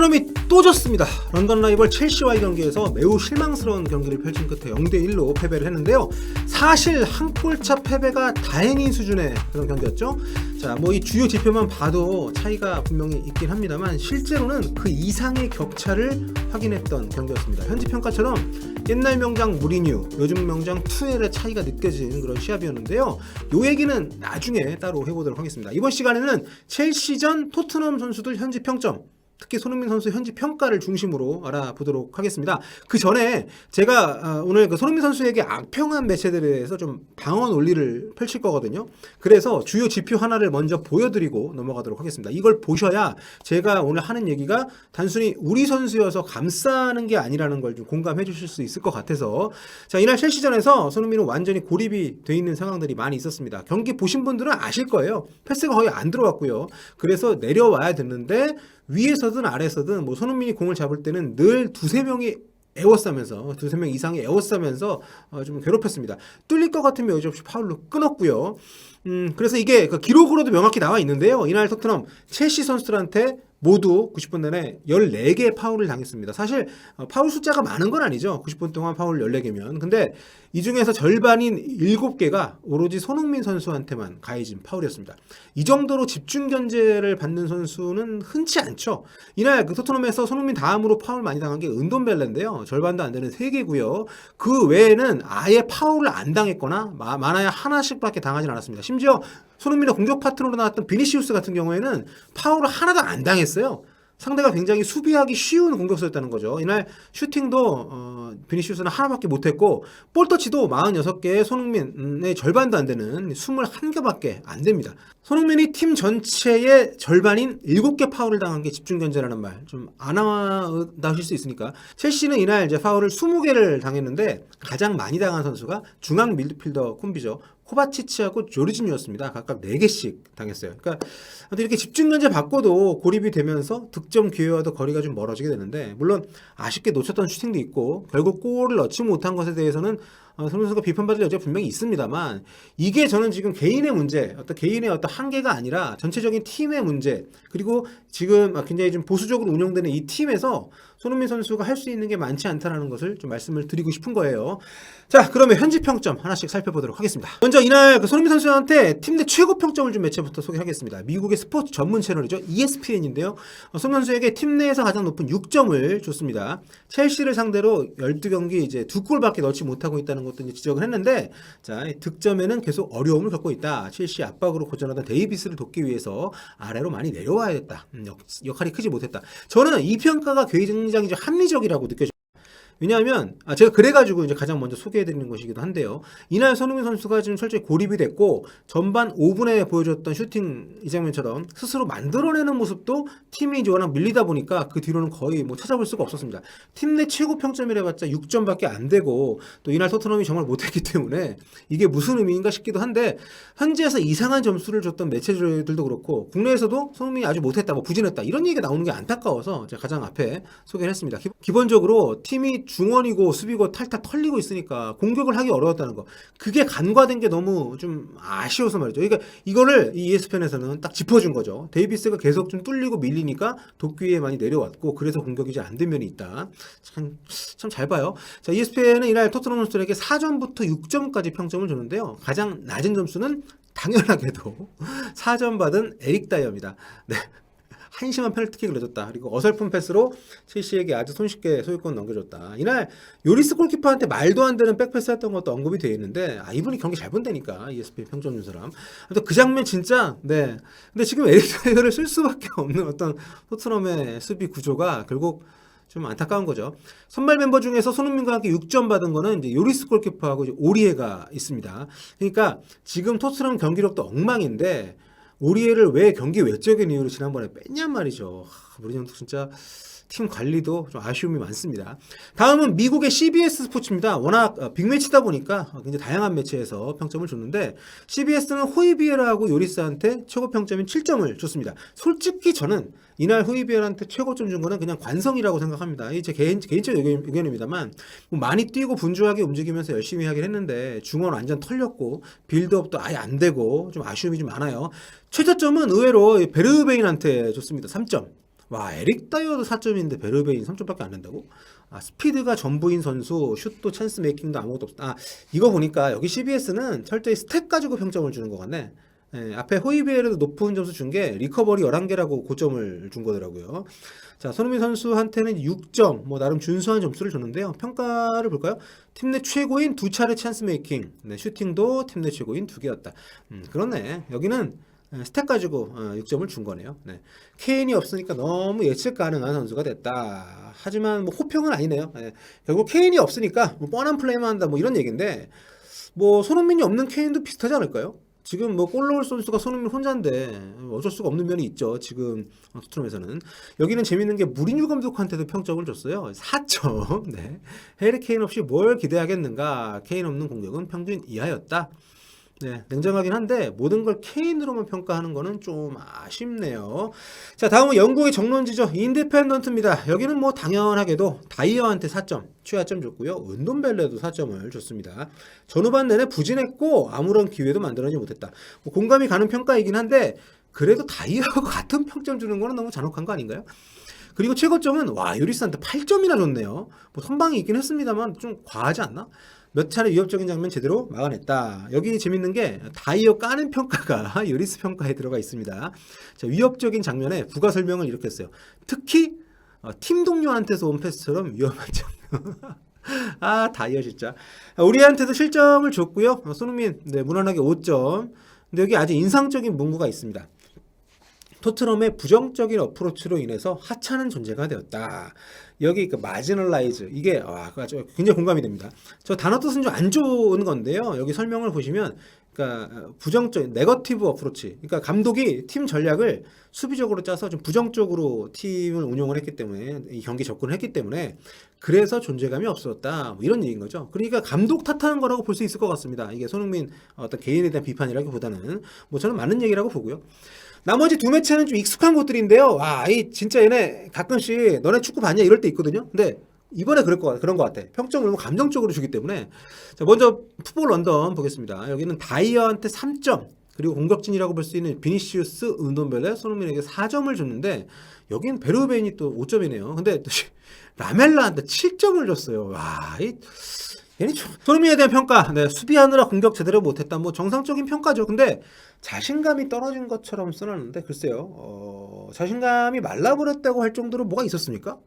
토트넘이 또 졌습니다. 런던 라이벌 첼시와의 경기에서 매우 실망스러운 경기를 펼친 끝에 0대1로 패배를 했는데요. 사실 한 골차 패배가 다행인 수준의 그런 경기였죠. 자, 뭐 이 주요 지표만 봐도 차이가 분명히 있긴 합니다만 실제로는 그 이상의 격차를 확인했던 경기였습니다. 현지 평가처럼 옛날 명장 무리뉴, 요즘 명장 투엘의 차이가 느껴진 그런 시합이었는데요. 요 얘기는 나중에 따로 해보도록 하겠습니다. 이번 시간에는 첼시전 토트넘 선수들 현지 평점 특히 손흥민 선수 현지 평가를 중심으로 알아보도록 하겠습니다. 그 전에 제가 아, 오늘 그 손흥민 선수에게 악평한 매체들에 대해서 좀 방어 논리를 펼칠 거거든요. 그래서 주요 지표 하나를 먼저 보여드리고 넘어가도록 하겠습니다. 이걸 보셔야 제가 오늘 하는 얘기가 단순히 우리 선수여서 감싸는 게 아니라는 걸 좀 공감해 주실 수 있을 것 같아서 자 이날 첼시전에서 손흥민은 완전히 고립이 돼 있는 상황들이 많이 있었습니다. 경기 보신 분들은 아실 거예요. 패스가 거의 안 들어왔고요. 그래서 내려와야 됐는데 위에서든 아래서든 뭐 손흥민이 공을 잡을 때는 늘 두세 명이 에워싸면서 두세 명 이상이 에워싸면서 어, 좀 괴롭혔습니다. 뚫릴 것 같으면 여지없이 파울로 끊었고요. 음, 그래서 이게 그 기록으로도 명확히 나와 있는데요. 이날 토트넘 첼시 선수들한테 모두 90분 내내 14개의 파울을 당했습니다. 사실 어, 파울 숫자가 많은 건 아니죠. 90분 동안 파울 14개면. 근데 이 중에서 절반인 7개가 오로지 손흥민 선수한테만 가해진 파울이었습니다. 이 정도로 집중 견제를 받는 선수는 흔치 않죠. 이날 그 토트넘에서 손흥민 다음으로 파울 많이 당한 게 은돈벨레인데요. 절반도 안 되는 3개고요. 그 외에는 아예 파울을 안 당했거나 마- 많아야 하나씩밖에 당하진 않았습니다. 심지어 손흥민의 공격 파트너로 나왔던 비니시우스 같은 경우에는 파울을 하나도 안 당했어요. 상대가 굉장히 수비하기 쉬운 공격수였다는 거죠. 이날 슈팅도 어, 비니시우스는 하나밖에 못했고 볼터치도 46개에 손흥민의 절반도 안 되는 21개밖에 안 됩니다. 손흥민이 팀 전체의 절반인 7개 파울을 당한 게 집중 견제라는 말 좀안 나오실 수 있으니까 첼시는 이날 이제 파울을 20개를 당했는데 가장 많이 당한 선수가 중앙 밀드필더 콤비죠. 코바치치하고 조르진이었습니다. 각각 4개씩 당했어요. 그러니까 이렇게 집중 견제 받고도 고립이 되면서 득점 기회와도 거리가 좀 멀어지게 되는데 물론 아쉽게 놓쳤던 슈팅도 있고 결국 골을 넣지 못한 것에 대해서는 어, 손흥민 선수가 비판받을 여지가 분명히 있습니다만 이게 저는 지금 개인의 문제, 어떤 개인의 어떤 한계가 아니라 전체적인 팀의 문제 그리고 지금 아, 굉장히 좀 보수적으로 운영되는 이 팀에서 손흥민 선수가 할 수 있는 게 많지 않다라는 것을 좀 말씀을 드리고 싶은 거예요. 자, 그러면 현지 평점 하나씩 살펴보도록 하겠습니다. 먼저 이날 그 손흥민 선수한테 팀 내 최고 평점을 준 매체부터 소개하겠습니다. 미국의 스포츠 전문 채널이죠. ESPN인데요. 손흥민 선수에게 팀 내에서 가장 높은 6점을 줬습니다. 첼시를 상대로 12경기 이제 두 골밖에 넣지 못하고 있다는 것도 이제 지적을 했는데 자, 이 득점에는 계속 어려움을 겪고 있다. 첼시 압박으로 고전하던 데이비스를 돕기 위해서 아래로 많이 내려와야 됐다. 음, 역, 역할이 크지 못했다. 저는 이 평가가 굉장히 좀 합리적이라고 느껴집니다. 왜냐하면 아, 제가 그래가지고 이제 가장 먼저 소개해드리는 것이기도 한데요. 이날 손흥민 선수가 지금 철저히 고립이 됐고 전반 5분에 보여줬던 슈팅 이 장면처럼 스스로 만들어내는 모습도 팀이 이제 워낙 밀리다 보니까 그 뒤로는 거의 뭐 찾아볼 수가 없었습니다. 팀 내 최고 평점이라봤자 6점밖에 안 되고 또 이날 토트넘이 정말 못했기 때문에 이게 무슨 의미인가 싶기도 한데 현지에서 이상한 점수를 줬던 매체들도 그렇고 국내에서도 손흥민이 아주 못했다, 뭐 부진했다 이런 얘기가 나오는 게 안타까워서 제가 가장 앞에 소개를 했습니다. 기- 기본적으로 팀이 중원이고 수비고 탈탈 털리고 있으니까 공격을 하기 어려웠다는 거. 그게 간과된 게 너무 좀 아쉬워서 말이죠. 그러니까 이거를 이 ESPN에서는 딱 짚어준 거죠. 데이비스가 계속 좀 뚫리고 밀리니까 도끼에 많이 내려왔고 그래서 공격이 잘 안 된 면이 있다. 참 참 잘 봐요. 자, ESPN은 이날 토트넘 선수들에게 4점부터 6점까지 평점을 줬는데요. 가장 낮은 점수는 당연하게도 4점 받은 에릭 다이어입니다. 네. 한심한 페널티킥을 내줬다. 그리고 어설픈 패스로 첼시에게 아주 손쉽게 소유권 넘겨줬다. 이날 요리스 골키퍼한테 말도 안 되는 백패스 했던 것도 언급이 되어 있는데 아 이분이 경기 잘 본다니까 ESPN 평점 준 사람. 아무튼 그 장면 진짜 네. 근데 지금 에릭 다이어를 쓸 수밖에 없는 어떤 토트넘의 수비 구조가 결국 좀 안타까운 거죠. 선발 멤버 중에서 손흥민과 함께 6점 받은 거는 이제 요리스 골키퍼하고 이제 오리에가 있습니다. 그러니까 지금 토트넘 경기력도 엉망인데 오리에를 왜 경기 외적인 이유로 지난번에 뺐냔 말이죠. 하, 모리뉴도 진짜 팀 관리도 좀 아쉬움이 많습니다. 다음은 미국의 CBS 스포츠입니다. 워낙 어, 빅매치다 보니까 굉장히 다양한 매체에서 평점을 줬는데 CBS는 호이비에라하고 요리스한테 최고 평점인 7점을 줬습니다. 솔직히 저는 이날 호이비에라한테 최고점 준 거는 그냥 관성이라고 생각합니다. 이제 개인 개인적 의견, 의견입니다만 뭐 많이 뛰고 분주하게 움직이면서 열심히 하긴 했는데 중원 완전 털렸고 빌드업도 아예 안 되고 좀 아쉬움이 좀 많아요. 최저점은 의외로 베르베인한테 줬습니다. 3점. 와 에릭 다이어도 4점인데 베르베인 3점밖에 안 된다고? 아 스피드가 전부인 선수 슛도 찬스 메이킹도 아무것도 없다. 아 이거 보니까 여기 CBS는 철저히 스탯 가지고 평점을 주는 것 같네. 예, 앞에 호이비에르도 높은 점수 준 게 리커버리 11개라고 고점을 준 거더라고요. 자, 손흥민 선수한테는 6점, 뭐 나름 준수한 점수를 줬는데요. 평가를 볼까요? 팀 내 최고인 두 차례 찬스 메이킹, 네, 슈팅도 팀 내 최고인 두 개였다. 음, 그렇네. 여기는 예, 스탯 가지고 어, 6점을 준 거네요. 네. 케인이 없으니까 너무 예측 가능한 선수가 됐다. 하지만 뭐 호평은 아니네요. 예. 결국 케인이 없으니까 뭐 뻔한 플레이만 한다 뭐 이런 얘기인데 뭐 손흥민이 없는 케인도 비슷하지 않을까요? 지금 뭐 골 넣을 선수가 손흥민 혼자인데 어쩔 수가 없는 면이 있죠. 지금 토트넘에서는 여기는 재밌는 게 무리뉴 감독한테도 평점을 줬어요. 4점. 네. 해리 케인 없이 뭘 기대하겠는가? 케인 없는 공격은 평균 이하였다. 네, 냉정하긴 한데 모든 걸 케인으로만 평가하는 거는 좀 아쉽네요. 자, 다음은 영국의 정론지죠. 인디펜던트입니다. 여기는 뭐 당연하게도 다이어한테 4점, 최하점 줬고요. 은돈벨레도 4점을 줬습니다. 전후반 내내 부진했고 아무런 기회도 만들어내지 못했다. 뭐 공감이 가는 평가이긴 한데 그래도 다이어하고 같은 평점 주는 거는 너무 잔혹한 거 아닌가요? 그리고 최고점은 와 유리스한테 8점이나 줬네요. 뭐 선방이 있긴 했습니다만 좀 과하지 않나? 몇 차례 위협적인 장면 제대로 막아냈다. 여기 재밌는 게 다이어 까는 평가가 유리스 평가에 들어가 있습니다. 자, 위협적인 장면에 부가 설명을 이렇게 했어요. 특히 어, 팀 동료한테서 온 패스처럼 위험한 장면. 아 다이어 진짜. 우리한테도 실점을 줬고요. 어, 손흥민 네, 무난하게 5점. 근데 여기 아주 인상적인 문구가 있습니다. 토트넘의 부정적인 어프로치로 인해서 하찮은 존재가 되었다. 여기 그 마지널라이즈 이게 와 굉장히 공감이 됩니다. 저 단어 뜻은 좀 안 좋은 건데요. 여기 설명을 보시면 그러니까 부정적인 네거티브 어프로치. 그러니까 감독이 팀 전략을 수비적으로 짜서 좀 부정적으로 팀을 운영을 했기 때문에 이 경기 접근을 했기 때문에 그래서 존재감이 없었다. 뭐 이런 얘기인 거죠. 그러니까 감독 탓하는 거라고 볼 수 있을 것 같습니다. 이게 손흥민 어떤 개인에 대한 비판이라기보다는 뭐 저는 맞는 얘기라고 보고요. 나머지 두 매체는 좀 익숙한 것들인데요. 와, 이 진짜 얘네 가끔씩 너네 축구 봤냐 이럴 때 있거든요. 근데 이번에 그럴 것 같아. 그런 것 같아. 평점을 감정적으로 주기 때문에. 자, 먼저 풋볼 런던 보겠습니다. 여기는 다이어한테 3점. 그리고 공격진이라고 볼 수 있는 비니시우스, 은돈벨레, 손흥민에게 4점을 줬는데 여긴 베르베인이 또 5점이네요. 근데 또 라멜라한테 7점을 줬어요. 와, 이 좀- 손흥민에 대한 평가. 네, 수비하느라 공격 제대로 못했다. 뭐 정상적인 평가죠. 근데 자신감이 떨어진 것처럼 써놨는데 글쎄요. 어, 자신감이 말라버렸다고 할 정도로 뭐가 있었습니까?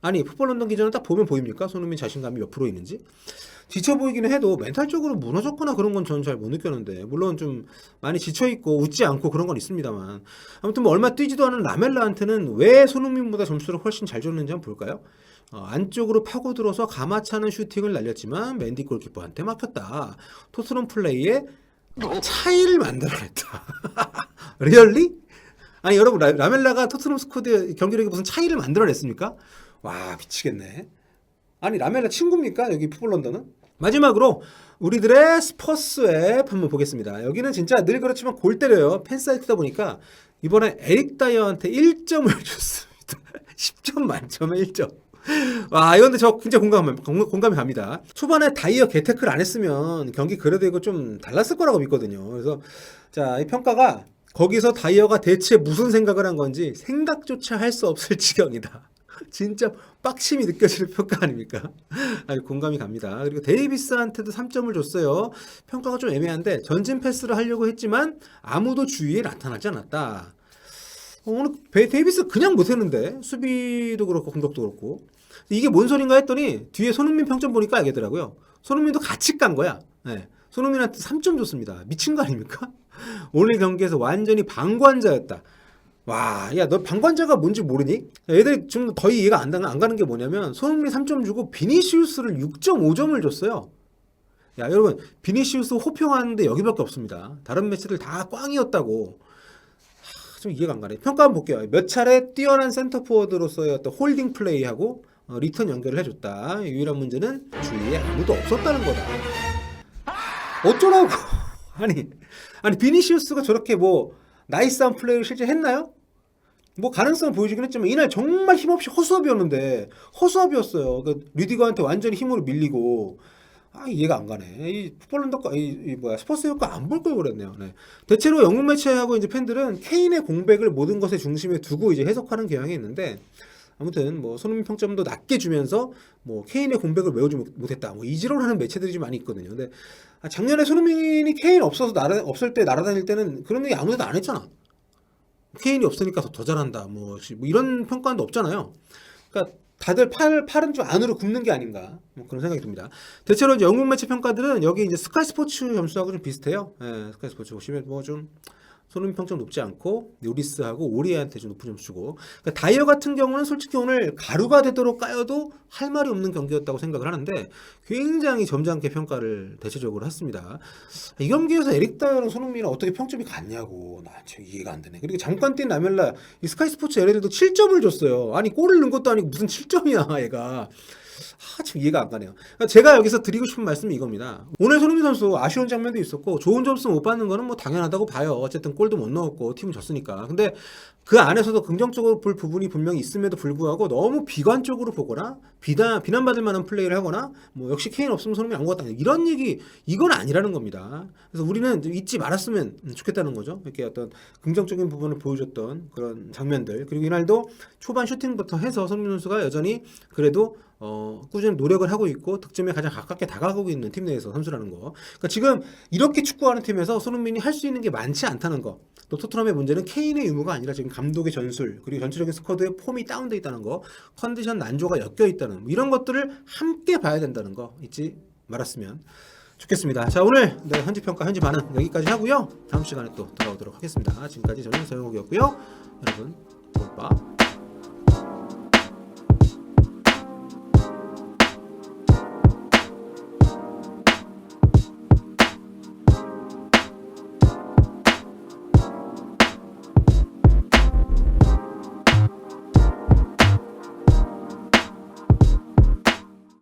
아니 풋볼 런던 기전을 딱 보면 보입니까? 손흥민 자신감이 몇 프로 있는지? 지쳐 보이기는 해도 멘탈적으로 무너졌거나 그런 건 저는 잘 못 느꼈는데 물론 좀 많이 지쳐 있고 웃지 않고 그런 건 있습니다만 아무튼 뭐 얼마 뛰지도 않은 라멜라한테는 왜 손흥민보다 점수를 훨씬 잘 줬는지 한번 볼까요? 어, 안쪽으로 파고들어서 가마차는 슈팅을 날렸지만 맨디 골키퍼한테 막혔다. 토트넘 플레이에 차이를 만들어냈다. 리얼리? 아니 여러분 라, 라멜라가 토트넘 스쿼드 경기력에 무슨 차이를 만들어냈습니까? 와 미치겠네. 아니 라멜라 친구입니까? 여기 런던은? 마지막으로 우리들의 스퍼스 앱 한번 보겠습니다. 여기는 진짜 늘 그렇지만 골 때려요. 팬 사이트다 보니까 이번에 에릭 다이어한테 1점을 줬습니다. 10점 만점에 1점. 와, 이건데 저 진짜 공감, 공- 공감이 갑니다. 초반에 다이어 개테크를 안 했으면 경기 그래도 이거 좀 달랐을 거라고 믿거든요. 그래서 자, 이 평가가 거기서 다이어가 대체 무슨 생각을 한 건지 생각조차 할 수 없을 지경이다. 진짜 빡심이 느껴지는 평가 아닙니까? 아주 공감이 갑니다. 그리고 데이비스한테도 3점을 줬어요. 평가가 좀 애매한데 전진 패스를 하려고 했지만 아무도 주위에 나타나지 않았다. 어, 오늘 베- 데이비스 그냥 못했는데 수비도 그렇고 공격도 그렇고 이게 뭔 소린가 했더니 뒤에 손흥민 평점 보니까 알겠더라고요. 손흥민도 같이 깐 거야. 네. 손흥민한테 3점 줬습니다. 미친 거 아닙니까? 오늘 경기에서 완전히 방관자였다. 와, 야, 너 방관자가 뭔지 모르니? 애들이 좀 거의 이해가 안, 가- 안 가는 게 뭐냐면 손흥민 3점 주고 비니시우스를 6.5점을 줬어요. 야, 여러분, 비니시우스 호평하는데 여기밖에 없습니다. 다른 매체들 다 꽝이었다고. 하, 좀 이해가 안 가네. 평가 한번 볼게요. 몇 차례 뛰어난 센터 포워드로서의 어떤 홀딩 플레이하고 어, 리턴 연결을 해줬다. 유일한 문제는 주위에 아무도 없었다는 거다. 어쩌라고? 아니, 아니 비니시우스가 저렇게 뭐 나이스한 플레이를 실제 했나요? 뭐 가능성 보여주긴 했지만 이날 정말 힘없이 허수아비였는데 허수아비였어요. 그 리디거한테 완전히 힘으로 밀리고 아 이해가 안 가네. 이 풋볼런더가 이, 이 뭐야 스포츠 효과 안 볼 걸 그랬네요. 네. 대체로 영국 매체하고 이제 팬들은 케인의 공백을 모든 것의 중심에 두고 이제 해석하는 경향이 있는데 아무튼 뭐 손흥민 평점도 낮게 주면서 뭐 케인의 공백을 못- 못했다. 뭐 이지로하는 매체들이 좀 많이 있거든요. 근데 아, 작년에 손흥민이 케인 없어서 날아 없을 때 날아다닐 때는 그런 얘기 아무데도 안 했잖아. 케인이 없으니까 더, 더 잘한다. 뭐, 시- 뭐 이런 평가도 없잖아요. 그러니까 다들 팔 팔은 좀 안으로 굽는 게 아닌가 뭐 그런 생각이 듭니다. 대체로 이제 영국 매체 평가들은 여기 이제 스카이 스포츠 점수하고 좀 비슷해요. 예, 스카이 스포츠 보시면 뭐좀 손흥민 평점 높지 않고 요리스하고 오리에한테 좀 높은 점수 주고 그러니까 다이어 같은 경우는 솔직히 오늘 가루가 되도록 까여도 할 말이 없는 경기였다고 생각을 하는데 굉장히 점잖게 평가를 대체적으로 했습니다. 이 경기에서 에릭 다이어랑 손흥민은 어떻게 평점이 같냐고 나 진짜 이해가 안 되네. 그리고 잠깐 뛴 라멜라 이 스카이 스포츠 LA들도 7점을 줬어요. 아니 골을 넣은 것도 아니고 무슨 7점이야 얘가. 아, 참 이해가 안 가네요. 그러니까 제가 여기서 드리고 싶은 말씀이 이겁니다. 오늘 손흥민 선수 아쉬운 장면도 있었고 좋은 점수 못 받는 거는 뭐 당연하다고 봐요. 어쨌든 골도 못 넣었고 팀은 졌으니까. 근데 그 안에서도 긍정적으로 볼 부분이 분명히 있음에도 불구하고 너무 비관적으로 보거나 비난 비난받을 만한 플레이를 하거나 뭐 역시 케인 없으면 손흥민 아무것도 아니야 이런 얘기 이건 아니라는 겁니다. 그래서 우리는 좀 잊지 말았으면 좋겠다는 거죠. 이렇게 어떤 긍정적인 부분을 보여줬던 그런 장면들 그리고 이날도 초반 슈팅부터 해서 손흥민 선수가 여전히 그래도 어, 꾸준히 노력을 하고 있고 득점에 가장 가깝게 다가가고 있는 팀 내에서 선수라는 거. 그러니까 지금 이렇게 축구하는 팀에서 손흥민이 할 수 있는 게 많지 않다는 거. 또 토트넘의 문제는 케인의 유무가 아니라 지금 감독의 전술 그리고 전체적인 스쿼드의 폼이 다운돼 있다는 거, 컨디션 난조가 엮여 있다는 뭐 이런 것들을 함께 봐야 된다는 거 잊지 말았으면 좋겠습니다. 자 오늘 네, 현지 평가 현지 반응 여기까지 하고요. 다음 시간에 또 돌아오도록 하겠습니다. 지금까지 저는 서영욱이었고요. 여러분, 오빠.